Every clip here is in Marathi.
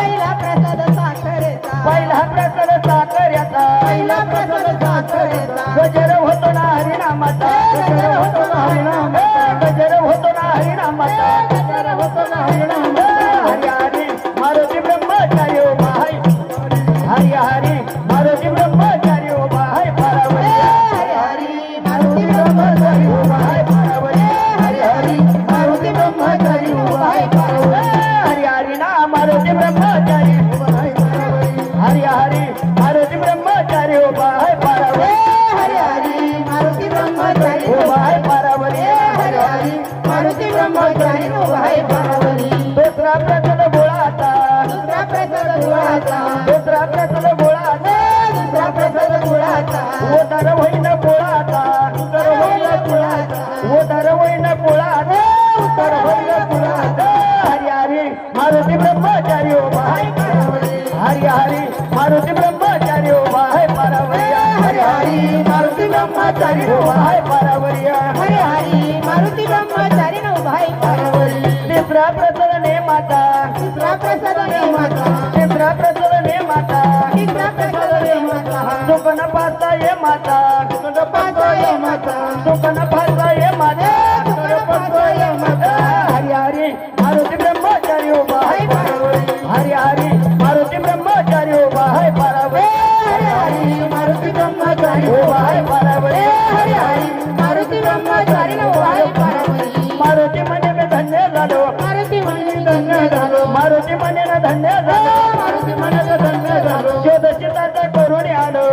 पहिला प्रसाद साखरेचा. पहिला प्रसाद साखरेचा. मारुती ब्रह्मचारी उभा आहे पारावर. हरे हरी मारुती ब्रह्मचारी उभा आहे पारावर. हरे हरी मारुती ब्रह्मचारी उभा आहे पारावरी. हरी हरी मारुती ब्रह्मचारी उभा आहे पारावरिया. हरी हरी मारुती ब्रह्मचारी उभा आहे पारावरिया. हरी हरी मारुती ब्रह्मचारी उभा आहे पारावरी तिसरा प्रसरणे माता. तिसरा प्रसरणे माता. धन्य झालो. मनाचा धन्य झालो. शोध करून आलो.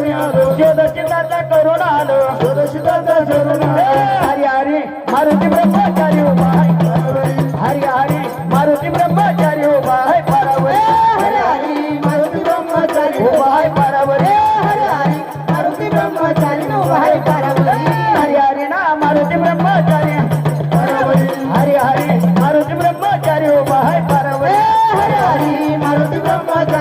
करून आलो. शोध करून आलो. शोध चिताचा करून हरी हरी मारुती ब्रह्मचारी उभा हरी हरी मारुती ब्रह्मचारी उभा आहे. पारावर. हरी हरी मारुती ब्रह्मचारी उभा आहे पारावर. हरी हरी मारुती ब्रह्मचारी उभा आहे. पारावर. हरी हरी ना मारुती ब्रह्मचारी. हरी हरी मारुती ब्रह्मचारी उभा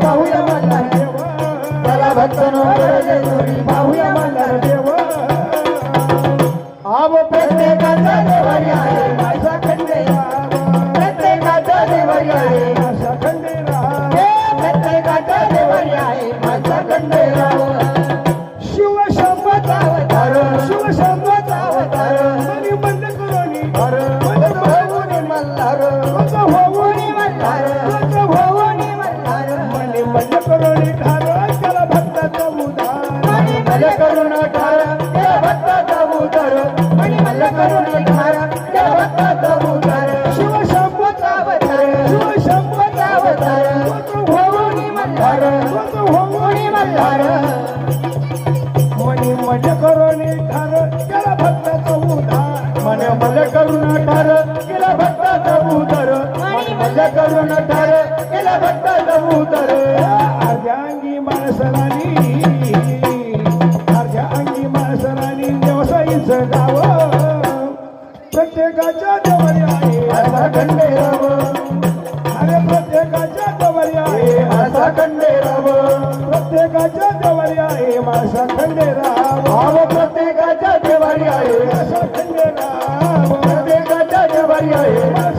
¡Vamos, vamos! अर्ज करून ठर केला भक्त जाऊ तर. अर्ध्यांगी माणसरानी अर्ध्यांगी माणसरानी देवसाईच गाव. प्रत्येकाच्या जवळ आहे असा खंडेराव. अरे प्रत्येकाच्या जवळ आहे असा खंडेराव. प्रत्येकाच्या जवळ आहे माझा खंडेराव. भाव प्रत्येकाच्या देवारी आहे. असा प्रत्येकाच्या देवारी आहे.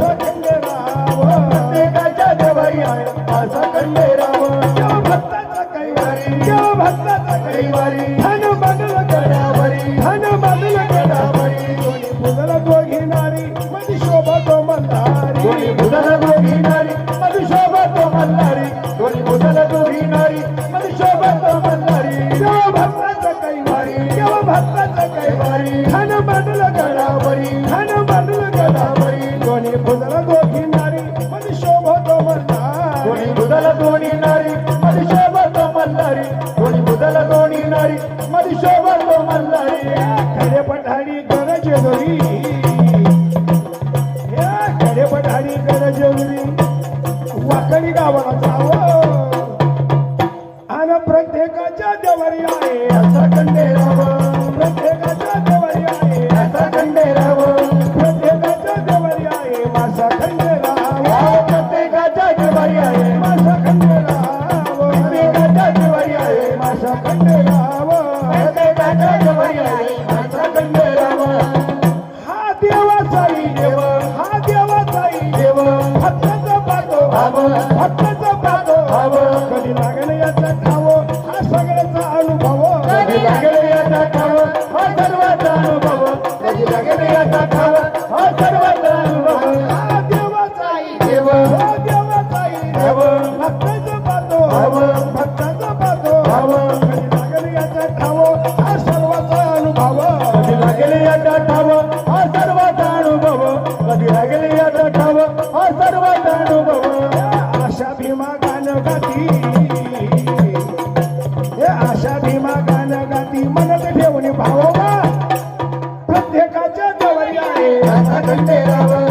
आहे असा खंडेराव